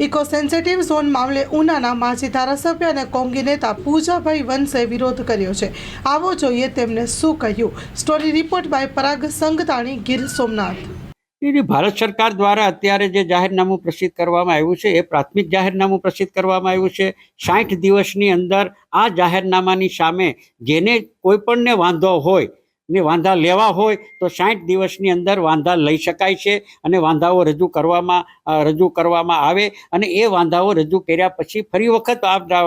Eco sensitive zone મામલે ઉનાના માજી ધારાસભ્ય અને કોંગી નેતા પૂજાભાઈ વંશે વિરોધ કર્યો છે. આવો જોઈએ તેમને શું કહ્યું. Story report by Parag Sangtani, Gir Somnath. Bharat સરકાર દ્વારા અત્યારે જે જાહેરનામું પ્રસિદ્ધ કરવામાં આવ્યું છે, એ પ્રાથમિક જાહેરનામું પ્રસિદ્ધ કરવામાં આવ્યું છે. સાઠ દિવસની અંદર આ જાહેરનામાની સામે જેને કોઈ પણને વાંધો હોય ને વાંધા લેવા હોય તો સાઠ દિવસની અંદર વાંધા લઈ શકાય છે અને વાંધાઓ રજૂ કરવામાં રજૂ કરવામાં આવે અને એ વાંધાઓ રજૂ કર્યા પછી ફરી વખત આ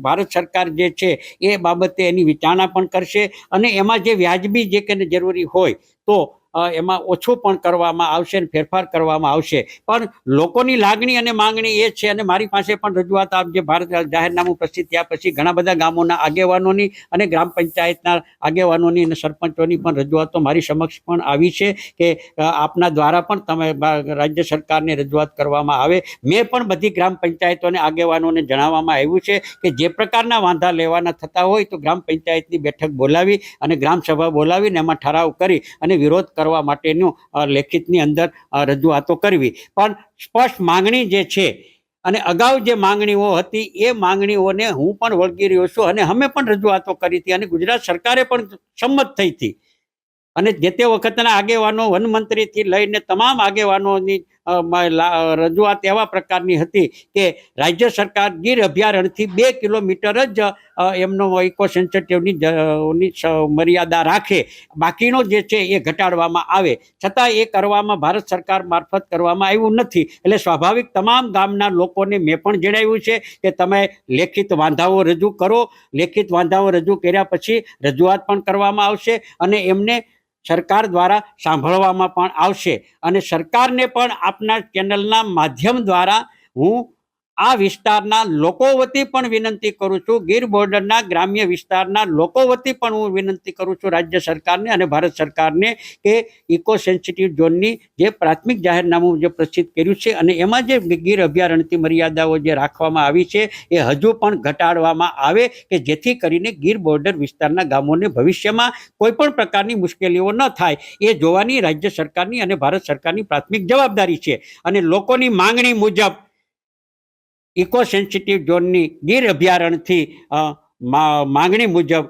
ભારત સરકાર જે છે એ બાબતે એની વિચારણા પણ કરશે અને એમાં જે વ્યાજબી જે કે જરૂરી હોય તો એમાં ઓછું પણ કરવામાં આવશે અને ફેરફાર કરવામાં આવશે. પણ લોકોની લાગણી અને માંગણી એ છે અને મારી પાસે પણ રજૂઆત આપ જે ભારત જાહેરનામું પ્રસિદ્ધ થયા પછી ઘણા બધા ગામોના આગેવાનોની અને ગ્રામ પંચાયતના આગેવાનોની અને સરપંચોની પણ રજૂઆતો મારી સમક્ષ પણ આવી છે કે આપના દ્વારા પણ તમે રાજ્ય સરકારને રજૂઆત કરવામાં આવે. મેં પણ બધી ગ્રામ પંચાયતોને આગેવાનોને જણાવવામાં આવ્યું છે કે જે પ્રકારના વાંધા લેવાના થતા હોય તો ગ્રામ પંચાયતની બેઠક બોલાવી અને ગ્રામ સભા બોલાવીને એમાં ઠરાવ કરી અને વિરોધ કરવા માટેનું લેખિતની અંદર રજૂઆતો કરવી. પણ સ્પષ્ટ માંગણી જે છે અને અગાઉ જે માંગણીઓ હતી, એ માંગણીઓને હું પણ વળગી રહ્યો છું અને અમે પણ રજૂઆતો કરી હતી અને ગુજરાત સરકારે પણ સંમત થઈ હતી. અને જે તે વખતના આગેવાનો, વનમંત્રીથી લઈને તમામ આગેવાનોની રજૂઆત એવા પ્રકારની હતી કે રાજ્ય સરકાર ગીર અભયારણ્યથી બે કિલોમીટર જ એમનો ઇકો સેન્સિટિવની મર્યાદા રાખે. બાકીનો જે છે એ ઘટાડવામાં આવે. છતાં એ કરવામાં ભારત સરકાર મારફત કરવામાં આવ્યું નથી. એટલે સ્વાભાવિક તમામ ગામના લોકોને મેં પણ જણાવ્યું છે કે તમે લેખિત વાંધાઓ રજૂ કરો. લેખિત વાંધાઓ રજૂ કર્યા પછી રજૂઆત પણ કરવામાં આવશે અને એમને સરકાર દ્વારા સાંભળવામાં પણ આવશે. અને સરકારને પણ આપના ચેનલના માધ્યમ દ્વારા હું આ વિસ્તારના લોકો વતી પણ વિનંતી કરું છું. ગીર બોર્ડરના ગ્રામ્ય વિસ્તારના લોકો વતી પણ હું વિનંતી કરું છું રાજ્ય સરકારને અને ભારત સરકારને કે ઇકો સેન્સિટિવ ઝોનની જે પ્રાથમિક જાહેરનામું જે પ્રસિદ્ધ કર્યું છે અને એમાં જે ગીર અભયારણ્યની મર્યાદાઓ જે રાખવામાં આવી છે એ હજુ પણ ઘટાડવામાં આવે કે જેથી કરીને ગીર બોર્ડર વિસ્તારના ગામોને ભવિષ્યમાં કોઈ પણ પ્રકારની મુશ્કેલીઓ ન થાય એ જોવાની રાજ્ય સરકારની અને ભારત સરકારની પ્રાથમિક જવાબદારી છે. અને લોકોની માંગણી મુજબ ઇકો સેન્સિટિવ ઝોનની ગીર અભયારણ્યથી માંગણી મુજબ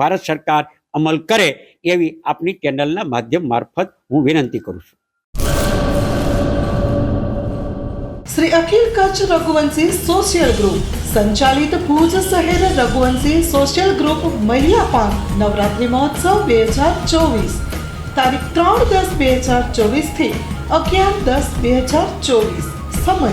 ભારત સરકાર અમલ કરે એવી આપની ચેનલના માધ્યમ મારફત હું વિનંતી કરું છું. શ્રી અખિલ કચ્છ રઘુવંશી સોશિયલ ગ્રુપ સંચાલિત ભુજ શહેર રઘુવંશી સોશિયલ ગ્રુપ મહિલા પાંખ નવરાત્રિ મહોત્સવ બે હજાર ચોવીસ. તારીખ ત્રણ દસ બે હજાર ચોવીસથી અગિયાર દસ બે હજાર ચોવીસ. સમય